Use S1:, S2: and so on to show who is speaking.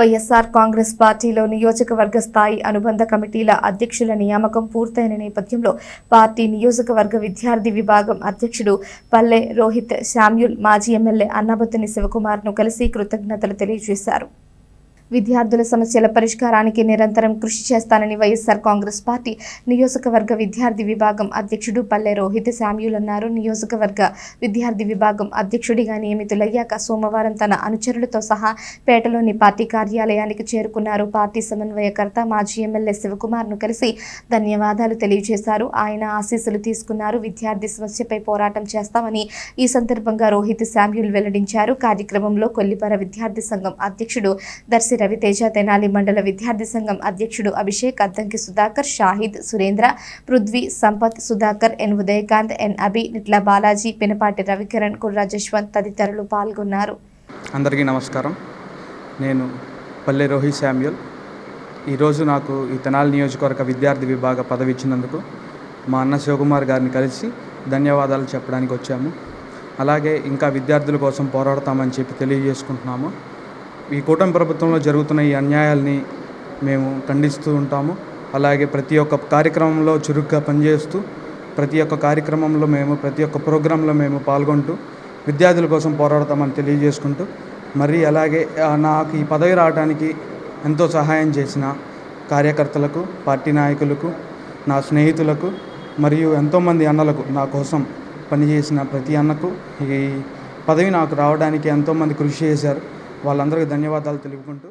S1: వైఎస్ఆర్ కాంగ్రెస్ పార్టీలో నియోజకవర్గ స్థాయి అనుబంధ కమిటీల అధ్యక్షుల నియామకం పూర్తయిన నేపథ్యంలో పార్టీ నియోజకవర్గ విద్యార్థి విభాగం అధ్యక్షుడు పల్లె రోహిత్ శామ్యుల్ మాజీ ఎమ్మెల్యే అన్నాబత్తుని శివకుమార్ను కలిసి కృతజ్ఞతలు తెలియజేశారు. విద్యార్థుల సమస్యల పరిష్కారానికి నిరంతరం కృషి చేస్తానని వైఎస్ఆర్ కాంగ్రెస్ పార్టీ నియోజకవర్గ విద్యార్థి విభాగం అధ్యక్షుడు పల్లె రోహిత్ శామ్యుల్ అన్నారు. నియోజకవర్గ విద్యార్థి విభాగం అధ్యక్షుడిగా నియమితులయ్యాక సోమవారం తన అనుచరులతో సహా పేటలోని పార్టీ కార్యాలయానికి చేరుకున్నారు. పార్టీ సమన్వయకర్త మాజీ ఎమ్మెల్యే శివకుమార్ను కలిసి ధన్యవాదాలు తెలియజేశారు. ఆయన ఆశీస్సులు తీసుకున్నారు. విద్యార్థి సమస్యపై పోరాటం చేస్తామని ఈ సందర్భంగా రోహిత్ శామ్యుల్ వెల్లడించారు. కార్యక్రమంలో కొల్లిపర విద్యార్థి సంఘం అధ్యక్షుడు దర్శి రవితేజ తెనాలి మండల విద్యార్థి సంఘం అధ్యక్షుడు అభిషేక్ అద్దంకి సుధాకర్ షాహిద్ సురేంద్ర పృథ్వీ సంపత్ సుధాకర్ ఎన్ ఉదయకాంత్ ఎన్ అభి నిట్ల బాలాజీ పినపాటి రవికిరణ్ కుర్రా జశ్వంత్ తదితరులు పాల్గొన్నారు.
S2: అందరికీ నమస్కారం. నేను పల్లె రోహిత్ శామ్యుల్. ఈరోజు నాకు ఈ తెనాలి నియోజకవర్గ విద్యార్థి విభాగ పదవి ఇచ్చినందుకు మా అన్న శివకుమార్ గారిని కలిసి ధన్యవాదాలు చెప్పడానికి వచ్చాము. అలాగే ఇంకా విద్యార్థుల కోసం పోరాడతామని చెప్పి తెలియజేసుకుంటున్నాము. ఈ కూటమి ప్రభుత్వంలో జరుగుతున్న ఈ అన్యాయాల్ని మేము ఖండిస్తూ ఉంటాము. అలాగే ప్రతి ఒక్క కార్యక్రమంలో చురుగ్గా పనిచేస్తూ ప్రతి ఒక్క కార్యక్రమంలో మేము ప్రతి ఒక్క ప్రోగ్రాంలో మేము పాల్గొంటూ విద్యార్థుల కోసం పోరాడతామని తెలియజేసుకుంటూ మరి అలాగే నాకు ఈ పదవి రావడానికి ఎంతో సహాయం చేసిన కార్యకర్తలకు పార్టీ నాయకులకు నా స్నేహితులకు మరియు ఎంతోమంది అన్నలకు నా కోసం పనిచేసిన ప్రతి అన్నకు ఈ పదవి నాకు రావడానికి ఎంతోమంది కృషి చేశారు. వాళ్ళందరికీ ధన్యవాదాలు తెలుపుకుంటూ